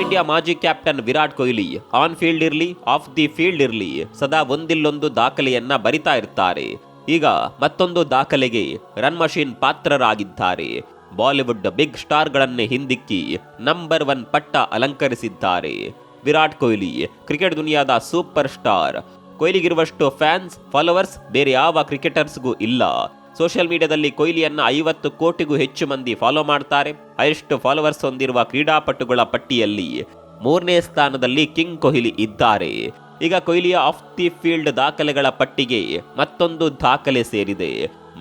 India ಮಾಜಿ captain Virat Kohli on field ಇರಲಿ, off the field ಇರಲಿ, ಸದಾ ಒಂದಿಲ್ಲೊಂದು ದಾಖಲೆಯನ್ನ ಬರಿತಾ ಇರ್ತಾರೆ. ಈಗ ಮತ್ತೊಂದು ದಾಖಲೆಗೆ ರನ್ ಮಷೀನ್ ಪಾತ್ರರಾಗಿದ್ದಾರೆ. ಬಾಲಿವುಡ್ ಬಿಗ್ ಸ್ಟಾರ್ಗಳನ್ನೇ ಹಿಂದಿಕ್ಕಿ ನಂಬರ್ ಒನ್ ಪಟ್ಟ ಅಲಂಕರಿಸಿದ್ದಾರೆ. ವಿರಾಟ್ ಕೊಹ್ಲಿ, ಕ್ರಿಕೆಟ್ ದುನಿಯಾದ ಸೂಪರ್ ಸ್ಟಾರ್. ಕೊಹ್ಲಿಗಿರುವಷ್ಟು ಫ್ಯಾನ್ಸ್, ಫಾಲೋವರ್ಸ್ ಬೇರೆ ಯಾವ ಕ್ರಿಕೆಟರ್ಸ್ಗೂ ಇಲ್ಲ. ಸೋಷಿಯಲ್ ಮೀಡಿಯಾದಲ್ಲಿ ಕೊಹ್ಲಿಯನ್ನು ಐವತ್ತು ಕೋಟಿಗೂ ಹೆಚ್ಚು ಮಂದಿ ಫಾಲೋ ಮಾಡ್ತಾರೆ. ಹೈಯೆಸ್ಟ್ ಫಾಲೋವರ್ಸ್ ಹೊಂದಿರುವ ಕ್ರೀಡಾಪಟುಗಳ ಪಟ್ಟಿಯಲ್ಲಿ ಮೂರನೇ ಸ್ಥಾನದಲ್ಲಿ ಕಿಂಗ್ ಕೊಹ್ಲಿ ಇದ್ದಾರೆ. ಈಗ ಕೊಹ್ಲಿಯ ಆಫ್ ದಿ ಫೀಲ್ಡ್ ದಾಖಲೆಗಳ ಪಟ್ಟಿಗೆ ಮತ್ತೊಂದು ದಾಖಲೆ ಸೇರಿದೆ.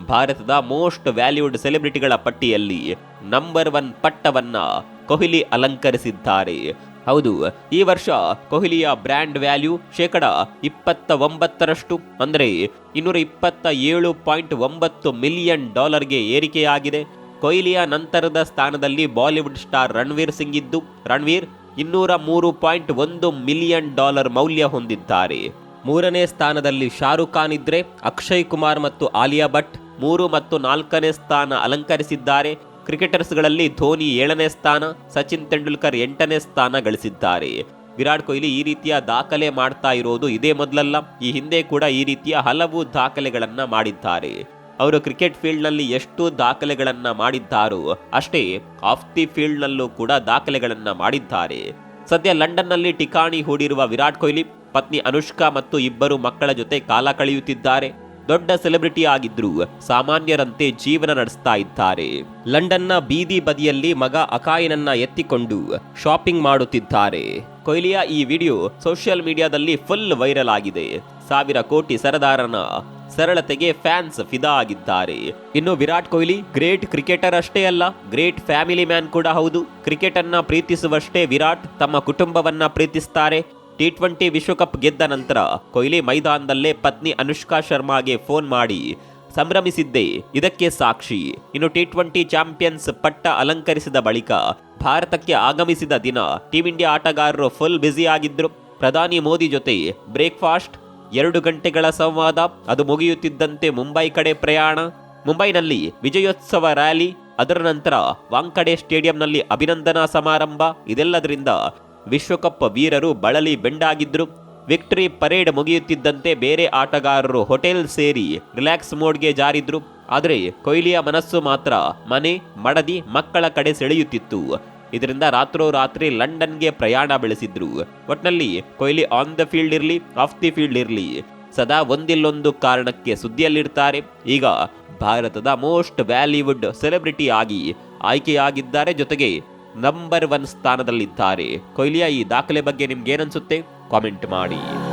ಭಾರತದ ಮೋಸ್ಟ್ ವ್ಯಾಲ್ಯೂಡ್ ಸೆಲೆಬ್ರಿಟಿಗಳ ಪಟ್ಟಿಯಲ್ಲಿ ನಂಬರ್ ಒನ್ ಪಟ್ಟವನ್ನ ಕೊಹ್ಲಿ ಅಲಂಕರಿಸಿದ್ದಾರೆ. ಹೌದು, ಈ ವರ್ಷ ಕೊಹ್ಲಿಯ ಬ್ರ್ಯಾಂಡ್ ವ್ಯಾಲ್ಯೂ ಶೇಕಡ ಇಪ್ಪತ್ತ ಒಂಬತ್ತರಷ್ಟು ಅಂದರೆ ಇನ್ನೂರ ಇಪ್ಪತ್ತ ಏಳು ಪಾಯಿಂಟ್ ಒಂಬತ್ತು ಮಿಲಿಯನ್ ಡಾಲರ್ಗೆ ಏರಿಕೆಯಾಗಿದೆ. ಕೊಹ್ಲಿಯ ನಂತರದ ಸ್ಥಾನದಲ್ಲಿ ಬಾಲಿವುಡ್ ಸ್ಟಾರ್ ರಣವೀರ್ ಸಿಂಗ್ ಇದ್ದು, ರಣವೀರ್ ಇನ್ನೂರ ಮೂರು ಪಾಯಿಂಟ್ ಒಂದು ಮಿಲಿಯನ್ ಡಾಲರ್ ಮೌಲ್ಯ ಹೊಂದಿದ್ದಾರೆ. ಮೂರನೇ ಸ್ಥಾನದಲ್ಲಿ ಶಾರುಖ್ ಖಾನ್ ಇದ್ರೆ ಅಕ್ಷಯ್ ಕುಮಾರ್ ಮತ್ತು ಆಲಿಯಾ ಭಟ್ ಮೂರು ಮತ್ತು ನಾಲ್ಕನೇ ಸ್ಥಾನ ಅಲಂಕರಿಸಿದ್ದಾರೆ. ಕ್ರಿಕೆಟರ್ಸ್ಗಳಲ್ಲಿ ಧೋನಿ ಏಳನೇ ಸ್ಥಾನ, ಸಚಿನ್ ತೆಂಡೂಲ್ಕರ್ ಎಂಟನೇ ಸ್ಥಾನ ಗಳಿಸಿದ್ದಾರೆ. ವಿರಾಟ್ ಕೊಹ್ಲಿ ಈ ರೀತಿಯ ದಾಖಲೆ ಮಾಡ್ತಾ ಇರೋದು ಇದೇ ಮೊದಲಲ್ಲ, ಈ ಹಿಂದೆ ಕೂಡ ಈ ರೀತಿಯ ಹಲವು ದಾಖಲೆಗಳನ್ನು ಮಾಡಿದ್ದಾರೆ. ಅವರು ಕ್ರಿಕೆಟ್ ಫೀಲ್ಡ್ನಲ್ಲಿ ಎಷ್ಟು ದಾಖಲೆಗಳನ್ನು ಮಾಡಿದ್ದಾರೋ ಅಷ್ಟೇ ಆಫ್ ದಿ ಫೀಲ್ಡ್ನಲ್ಲೂ ಕೂಡ ದಾಖಲೆಗಳನ್ನು ಮಾಡಿದ್ದಾರೆ. ಸದ್ಯ ಲಂಡನ್ನಲ್ಲಿ ಠಿಕಾಣಿ ಹೂಡಿರುವ ವಿರಾಟ್ ಕೊಹ್ಲಿ, ಪತ್ನಿ ಅನುಷ್ಕಾ ಮತ್ತು ಇಬ್ಬರು ಮಕ್ಕಳ ಜೊತೆ ಕಾಲ ಕಳೆಯುತ್ತಿದ್ದಾರೆ. ದೊಡ್ಡ ಸೆಲೆಬ್ರಿಟಿ ಆಗಿದ್ರು. ಸಾಮಾನ್ಯರಂತೆ ಜೀವನ ನಡೆಸ್ತಾ ಇದ್ದಾರೆ. ಲಂಡನ್ನ ಬೀದಿ ಬದಿಯಲ್ಲಿ ಮಗ ಅಕಾಯಿನನ್ನ ಎತ್ತಿಕೊಂಡು ಶಾಪಿಂಗ್ ಮಾಡುತ್ತಿದ್ದಾರೆ. ಕೊಹ್ಲಿಯ ಈ ವಿಡಿಯೋ ಸೋಷಿಯಲ್ ಮೀಡಿಯಾದಲ್ಲಿ ಫುಲ್ ವೈರಲ್ ಆಗಿದೆ. ಸಾವಿರ ಕೋಟಿ ಸರದಾರನ ಸರಳತೆಗೆ ಫ್ಯಾನ್ಸ್ ಫಿದಾ ಆಗಿದ್ದಾರೆ. ಇನ್ನು ವಿರಾಟ್ ಕೊಹ್ಲಿ ಗ್ರೇಟ್ ಕ್ರಿಕೆಟರ್ ಅಷ್ಟೇ ಅಲ್ಲ, ಗ್ರೇಟ್ ಫ್ಯಾಮಿಲಿ ಮ್ಯಾನ್ ಕೂಡ ಹೌದು. ಕ್ರಿಕೆಟ್ ಅನ್ನ ಪ್ರೀತಿಸುವಷ್ಟೇ ವಿರಾಟ್ ತಮ್ಮ ಕುಟುಂಬವನ್ನ ಪ್ರೀತಿಸ್ತಾರೆ. ಟಿ ಟ್ವೆಂಟಿ ವಿಶ್ವಕಪ್ ಗೆದ್ದ ನಂತರ ಕೊಹ್ಲಿ ಮೈದಾನದಲ್ಲೇ ಪತ್ನಿ ಅನುಷ್ಕಾ ಶರ್ಮಾಗೆ ಫೋನ್ ಮಾಡಿ ಸಂಭ್ರಮಿಸಿದ್ದೆ. ಇದಕ್ಕೆ ಸಾಕ್ಷಿ. ಇನ್ನು ಟಿ ಟ್ವೆಂಟಿ ಚಾಂಪಿಯನ್ಸ್ ಪಟ್ಟ ಅಲಂಕರಿಸಿದ ಬಳಿಕ ಭಾರತಕ್ಕೆ ಆಗಮಿಸಿದ ದಿನ ಟೀಂ ಇಂಡಿಯಾ ಆಟಗಾರರು ಫುಲ್ ಬ್ಯುಸಿ ಆಗಿದ್ರು. ಪ್ರಧಾನಿ ಮೋದಿ ಜೊತೆ ಬ್ರೇಕ್ಫಾಸ್ಟ್, ಎರಡು ಗಂಟೆಗಳ ಸಂವಾದ, ಅದು ಮುಗಿಯುತ್ತಿದ್ದಂತೆ ಮುಂಬೈ ಕಡೆ ಪ್ರಯಾಣ. ಮುಂಬೈನಲ್ಲಿ ವಿಜಯೋತ್ಸವ ರ್ಯಾಲಿ, ಅದರ ನಂತರ ವಾಂಕಡೆ ಸ್ಟೇಡಿಯಂನಲ್ಲಿ ಅಭಿನಂದನಾ ಸಮಾರಂಭ. ಇದೆಲ್ಲದರಿಂದ ವಿಶ್ವಕಪ್ ವೀರರು ಬಳಲಿ ಬೆಂಡಾಗಿದ್ರು. ವಿಕ್ಟರಿ ಪರೇಡ್ ಮುಗಿಯುತ್ತಿದ್ದಂತೆ ಬೇರೆ ಆಟಗಾರರು ಹೋಟೆಲ್ ಸೇರಿ ರಿಲ್ಯಾಕ್ಸ್ ಮೋಡ್ಗೆ ಜಾರಿದ್ರು. ಆದರೆ ಕೊಹ್ಲಿಯ ಮನಸ್ಸು ಮಾತ್ರ ಮನೆ, ಮಡದಿ, ಮಕ್ಕಳ ಕಡೆ ಸೆಳೆಯುತ್ತಿತ್ತು. ಇದರಿಂದ ರಾತ್ರೋರಾತ್ರಿ ಲಂಡನ್ಗೆ ಪ್ರಯಾಣ ಬೆಳೆಸಿದ್ರು. ಒಟ್ನಲ್ಲಿ ಕೊಹ್ಲಿ ಆನ್ ದ ಫೀಲ್ಡ್ ಇರಲಿ ಆಫ್ ದಿ ಫೀಲ್ಡ್ ಇರಲಿ, ಸದಾ ಒಂದಿಲ್ಲೊಂದು ಕಾರಣಕ್ಕೆ ಸುದ್ದಿಯಲ್ಲಿರ್ತಾರೆ. ಈಗ ಭಾರತದ ಮೋಸ್ಟ್ ವ್ಯಾಲಿವುಡ್ ಸೆಲೆಬ್ರಿಟಿ ಆಗಿ ಆಯ್ಕೆಯಾಗಿದ್ದಾರೆ ಜೊತೆಗೆ ನಂಬರ್ ಒನ್ ಸ್ಥಾನದಲ್ಲಿದ್ದಾರೆ. ಕೊಹ್ಲಿಯ ಈ ದಾಖಲೆ ಬಗ್ಗೆ ನಿಮ್ಗೆ ಏನನ್ಸುತ್ತೆ ಕಾಮೆಂಟ್ ಮಾಡಿ.